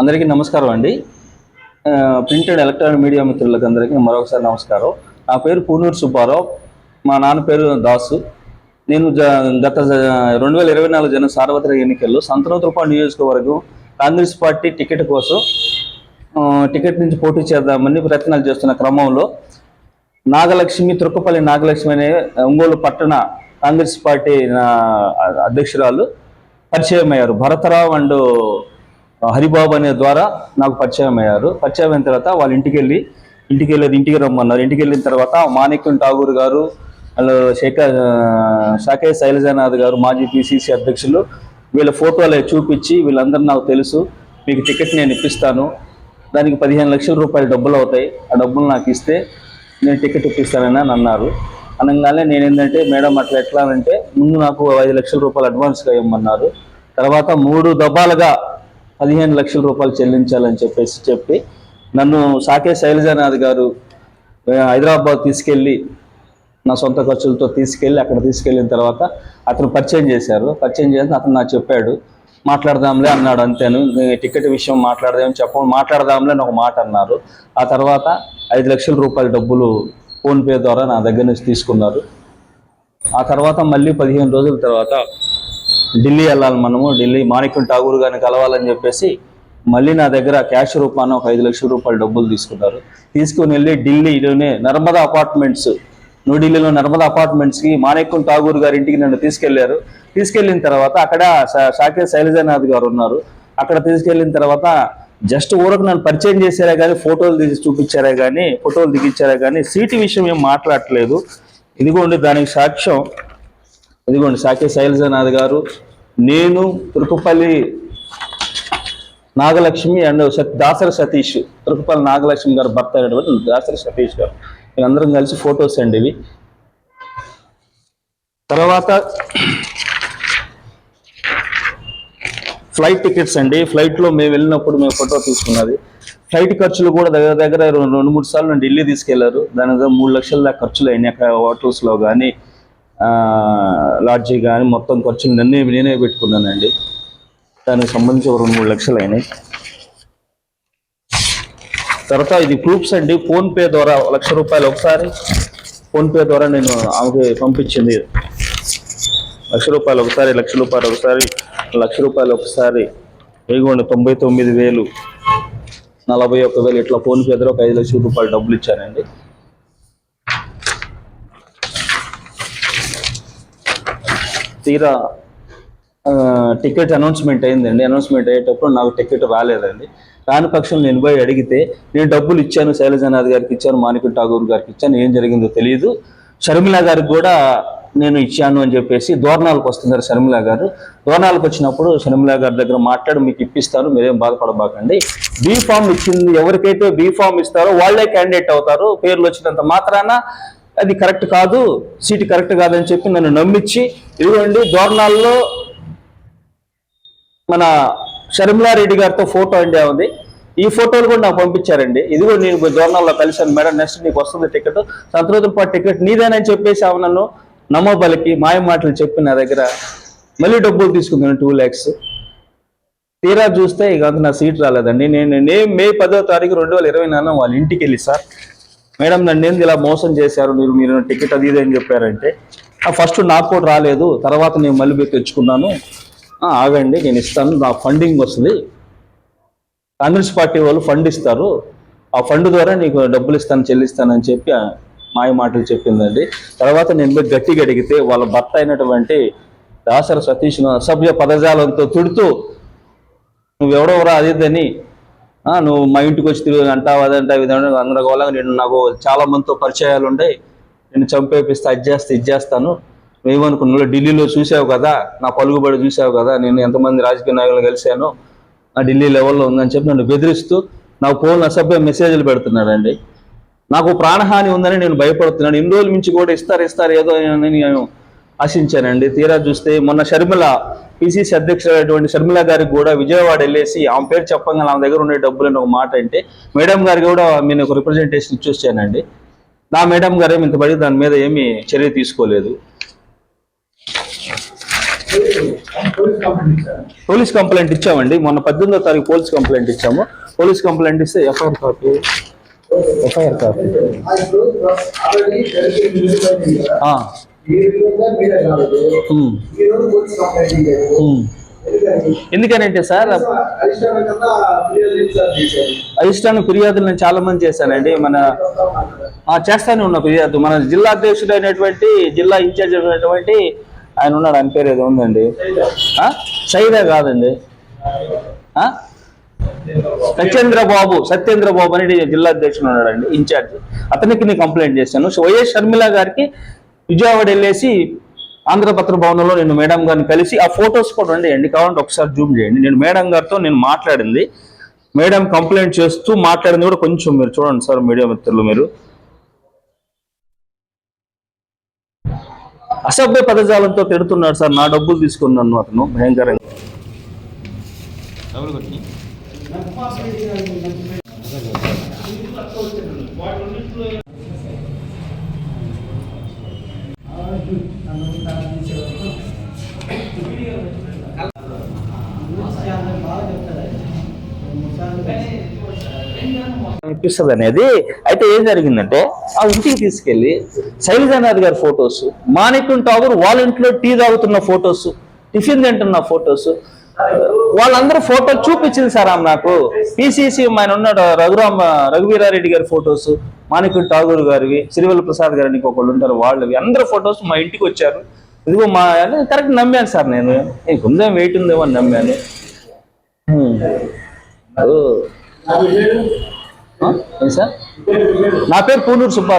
అందరికీ నమస్కారం అండి. ప్రింటెడ్ ఎలక్ట్రానిక్ మీడియా మిత్రులకు అందరికీ మరొకసారి నమస్కారం. నా పేరు పూనూరు సుబ్బారావు. మా నాన్న పేరు దాసు. నేను గత రెండు వేల ఇరవై నాలుగు జన సార్వత్రిక ఎన్నికల్లో సంతనోత్రపాడు నియోజకవర్గం కాంగ్రెస్ పార్టీ టికెట్ కోసం టికెట్ నుంచి పోటీ చేద్దామని ప్రయత్నాలు చేస్తున్న క్రమంలో నాగలక్ష్మి తుర్కపల్లి నాగలక్ష్మి అనే ఒంగోలు పట్టణ కాంగ్రెస్ పార్టీ నా అధ్యక్షురాలు పరిచయం అయ్యారు భరతరావు అండ్ హరిబాబు అనే ద్వారా నాకు పరిచయం అయ్యారు పరిచయం అయిన తర్వాత వాళ్ళ ఇంటికి వెళ్ళి ఇంటికి వెళ్ళేది ఇంటికి రమ్మన్నారు. ఇంటికి వెళ్ళిన తర్వాత మాణిక్యం ఠాగూర్ గారు వాళ్ళు శేఖర్ శాఖే శైలజానాథ్ గారు మాజీ పిసిసి అధ్యక్షులు వీళ్ళ ఫోటోలు చూపించి వీళ్ళందరూ నాకు తెలుసు. మీకు టికెట్ నేను ఇప్పిస్తాను. దానికి పదిహేను లక్షల రూపాయలు డబ్బులు అవుతాయి. ఆ డబ్బులు నాకు ఇస్తే నేను టికెట్ ఇప్పిస్తానని అన్నారు. అనగానే నేను ఏంటంటే మేడం అట్లా ఎట్లా అంటే ముందు నాకు ఐదు లక్షల రూపాయలు అడ్వాన్స్గా ఇవ్వమన్నారు. తర్వాత మూడు దఫాలుగా పదిహేను లక్షల రూపాయలు చెల్లించాలని చెప్పేసి చెప్పి నన్ను సాకే శైలజానాథ్ గారు హైదరాబాద్ తీసుకెళ్ళి నా సొంత ఖర్చులతో తీసుకెళ్ళి అక్కడ తీసుకెళ్ళిన తర్వాత అతను పరిచయం చేశారు. పరిచయం చేసి అతను నాకు చెప్పాడు మాట్లాడదాంలే అన్నాడు. అంతేను టికెట్ విషయం మాట్లాడదామని చెప్ప మాట్లాడదాంలే అని ఒక మాట అన్నారు. ఆ తర్వాత ఐదు లక్షల రూపాయల డబ్బులు ఫోన్పే ద్వారా నా దగ్గర నుంచి తీసుకున్నారు. ఆ తర్వాత మళ్ళీ పదిహేను రోజుల తర్వాత ఢిల్లీ వెళ్ళాలి మనము. ఢిల్లీ మాణిక్యం ఠాగూర్ గారిని కలవాలని చెప్పేసి మళ్ళీ నా దగ్గర క్యాష్ రూపాన ఒక ఐదు లక్షల రూపాయలు డబ్బులు తీసుకున్నారు. తీసుకుని వెళ్ళి ఢిల్లీలోనే నర్మదా అపార్ట్మెంట్స్ న్యూఢిల్లీలో నర్మదా అపార్ట్మెంట్స్కి మాణిక్యం ఠాగూర్ గారి ఇంటికి నన్ను తీసుకెళ్ళారు. తీసుకెళ్ళిన తర్వాత అక్కడ శా- షాకే శైలజానాథ్ గారు ఉన్నారు. అక్కడ తీసుకెళ్ళిన తర్వాత జస్ట్ ఊరకు నన్ను పరిచయం చేశారే కానీ ఫోటోలు తీసి చూపించారే కానీ ఫోటోలు దిగించారే కానీ సీటు విషయం ఏం మాట్లాడట్లేదు. ఇదిగోండి దానికి సాక్ష్యం. ఇదిగోండి సాకే శైలజనాథ్ గారు. నేను తిరుపపల్లి నాగలక్ష్మి అండ్ సత్ దాసరి సతీష్ తిరుపపల్లి నాగలక్ష్మి గారు భర్త అయినటువంటి దాసరి సతీష్ గారు. అందరం కలిసి ఫొటోస్ అండి ఇవి. తర్వాత ఫ్లైట్ టికెట్స్ అండి. ఫ్లైట్లో మేము వెళ్ళినప్పుడు మేము ఫోటో తీసుకున్నది. ఫ్లైట్ ఖర్చులు కూడా దగ్గర దగ్గర రెండు మూడు సార్లు నేను ఢిల్లీ తీసుకెళ్ళారు. దాని దగ్గర మూడు లక్షల దాకా ఖర్చులు అయినాయి అక్కడ హోటల్స్లో కానీ లాడ్జీ కానీ మొత్తం ఖర్చులు నన్నే నేనే పెట్టుకున్నానండి. దానికి సంబంధించి ఒక రెండు మూడు లక్షలు అయినాయి. తర్వాత ఇది ప్రూఫ్స్ అండి. ఫోన్పే ద్వారా లక్ష రూపాయలు ఒకసారి ఫోన్పే ద్వారా నేను ఆమెకి పంపించింది. లక్ష రూపాయలు ఒకసారి లక్ష రూపాయలు ఒకసారి లక్ష రూపాయలు ఒకసారి. ఇదిగోండి తొంభై తొమ్మిది వేలు. నలభై ఒక్క వేలు. ఇట్లా ఫోన్ పే ఒక ఐదు లక్షల రూపాయలు డబ్బులు ఇచ్చానండి. తీరా టికెట్ అనౌన్స్మెంట్ అయిందండి. అనౌన్స్మెంట్ అయ్యేటప్పుడు నాకు టికెట్ రాలేదండి. రాని పక్షం నేను పోయి అడిగితే నేను డబ్బులు ఇచ్చాను శైలజనాథ్ గారికి ఇచ్చాను మాణిక ఠాగూర్ గారికి ఇచ్చాను ఏం జరిగిందో తెలియదు షర్మిల గారికి కూడా నేను ఇచ్చాను అని చెప్పేసి దోరణాలకు వస్తున్నారు శర్మిలా గారు. దోరణాలకు వచ్చినప్పుడు శర్మిలా గారి దగ్గర మాట్లాడి మీకు ఇప్పిస్తారు మీరేం బాధపడబాకండి. బీ ఫామ్ ఇచ్చింది. ఎవరికైతే బీ ఫామ్ ఇస్తారో వాళ్ళే క్యాండిడేట్ అవుతారు. పేర్లు వచ్చినంత మాత్రాన అది కరెక్ట్ కాదు సీట్ కరెక్ట్ కాదని చెప్పి నన్ను నమ్మించి ఇదిగోండి దోరణాల్లో మన షర్మిలారెడ్డి గారితో ఫోటో అండి ఉంది. ఈ ఫోటోలు కూడా నాకు పంపించారండి. ఇది కూడా నేను జోర్నల్లో కలిశాను. మేడం నెక్స్ట్ నీకు వస్తుంది టికెట్ సంతోషం పాటు టికెట్ నీదేనని చెప్పేసి ఆమె నన్ను నమ్మబలికి మాయ మాటలు చెప్పి నా దగ్గర మళ్ళీ డబ్బులు తీసుకుందాను టూ ల్యాక్స్ తీరా చూస్తే ఇక అంత నా సీట్ రాలేదండి. నేను నేను మే పదో తారీఖు రెండు వేల ఇరవై నాలుగు వాళ్ళ ఇంటికి వెళ్ళి సార్ మేడం నన్ను ఏంది ఇలా మోసం చేశారు? మీరు మీరు టికెట్ అది ఇది అని చెప్పారంటే ఫస్ట్ నాకు కూడా రాలేదు తర్వాత నేను మళ్ళీ పోయి తెచ్చుకున్నాను. ఆగండి నేను ఇస్తాను నా ఫండింగ్ వస్తుంది. కాంగ్రెస్ పార్టీ వాళ్ళు ఫండ్ ఇస్తారు. ఆ ఫండ్ ద్వారా నీకు డబ్బులు ఇస్తాను చెల్లిస్తానని చెప్పి మాయ మాటలు చెప్పిందండి. తర్వాత నేను పోయి గట్టిగా అడిగితే వాళ్ళ భర్త అయినటువంటి దాసర సతీష్ అసభ్య పదజాలంతో తుడుతూ నువ్వెవడెవరా అది నువ్వు మా ఇంటికి వచ్చి తిరిగి అంటావు అదంటావు ఇదంటావు అందరగోళంగా నేను నాకు చాలా మందితో పరిచయాలు ఉన్నాయి నేను చంపేపిస్తే ఇది చేస్తే ఇది చేస్తాను. నువ్వేమనుకున్నావు? ఢిల్లీలో చూసావు కదా నా పలుగుబడి చూసావు కదా నేను ఎంతమంది రాజకీయ నాయకులు కలిశాను ఆ ఢిల్లీ లెవెల్లో ఉందని చెప్పి నన్ను బెదిరిస్తూ నాకు ఫోన్ అసభ్య మెసేజ్లు పెడుతున్నాడండి. నాకు ప్రాణహాని ఉందని నేను భయపడుతున్నాను. ఇన్ని రోజుల నుంచి కూడా ఇస్తారు ఇస్తారు ఏదో అని నేను ఆశించానండి. తీరా చూస్తే మొన్న షర్మిల పిసిసి అధ్యక్షుడైనటువంటి షర్మిల గారికి కూడా విజయవాడ వెళ్ళేసి ఆమె పేరు చెప్పంగా ఆమె దగ్గర ఉండే డబ్బులు అని ఒక మాట అంటే మేడం గారికి కూడా నేను ఒక రిప్రజెంటేషన్ ఇచ్చొచ్చానండి నా మేడం గారు ఏమి ఇంతబడి దాని మీద ఏమీ చర్య తీసుకోలేదు. పోలీస్ కంప్లైంట్ పోలీస్ కంప్లైంట్ ఇచ్చామండి. మొన్న పద్దెనిమిదో తారీఖు పోలీస్ కంప్లైంట్ ఇచ్చాము. పోలీస్ కంప్లైంట్ ఇస్తే ఎఫ్ఐఆర్ కాపీ ఎఫ్ఐఆర్ కాపీ ఎందుకనంటే సార్ అధిష్టానం ఫిర్యాదులు నేను చాలా మంది చేశానండి. మన చేస్తానే ఉన్న ఫిర్యాదు. మన జిల్లా అధ్యక్షుడు అయినటువంటి జిల్లా ఇన్ఛార్జ్ అయినటువంటి ఆయన ఉన్నాడు. ఆయన పేరు ఏదో ఉందండి? సైదా కాదండి. ఆ? సత్యేంద్ర బాబు సత్యేంద్ర బాబు జిల్లా అధ్యక్షుడు ఉన్నాడండి ఇన్ఛార్జ్ అతనికి నేను కంప్లైంట్ చేశాను. సో వైఎస్ షర్మిల గారికి విజయవాడ వెళ్ళేసి ఆంధ్రపత్ర భవనంలో నేను మేడం గారిని కలిసి ఆ ఫొటోస్ కూడా ఉండేయండి. కావాలంటే ఒకసారి జూమ్ చేయండి. నేను మేడం గారితో నేను మాట్లాడింది. మేడం కంప్లైంట్ చేస్తూ మాట్లాడింది కూడా కొంచెం మీరు చూడండి సార్ మీడియా మిత్రులు మీరు. అసభ్య పదజాలంతో తిడుతున్నాడు సార్. నా డబ్బులు తీసుకున్నాను అతను. భయంకరంగా. అనిపిస్తుంది అనేది. అయితే ఏం జరిగిందంటే ఆ ఇంటికి తీసుకెళ్ళి శైలజానాథ్ గారి ఫొటోస్ మాణిక్యం ఠాగూర్ వాళ్ళ ఇంట్లో టీ తాగుతున్న ఫొటోస్ టిఫిన్ తింటున్న ఫొటోస్ వాళ్ళందరూ ఫోటో చూపించింది సార్ ఆమె నాకు. పిసిసి ఆయన ఉన్నాడు రఘురామ రఘువీరారెడ్డి గారి ఫొటోస్ మాణిక్యం ఠాగూర్ గారివి సిరివెల్ల ప్రసాద్ గారిని ఒకళ్ళు ఉంటారు వాళ్ళవి. అందరు ఫొటోస్ మా ఇంటికి వచ్చారు. ఇదిగో మా కరెక్ట్ నమ్మాను సార్ నేను. ఇంకుందేం వెయిట్ ఉందేమో అని నమ్మాను. సార్? నా పేరు పూనూరు సుబ్బారావు.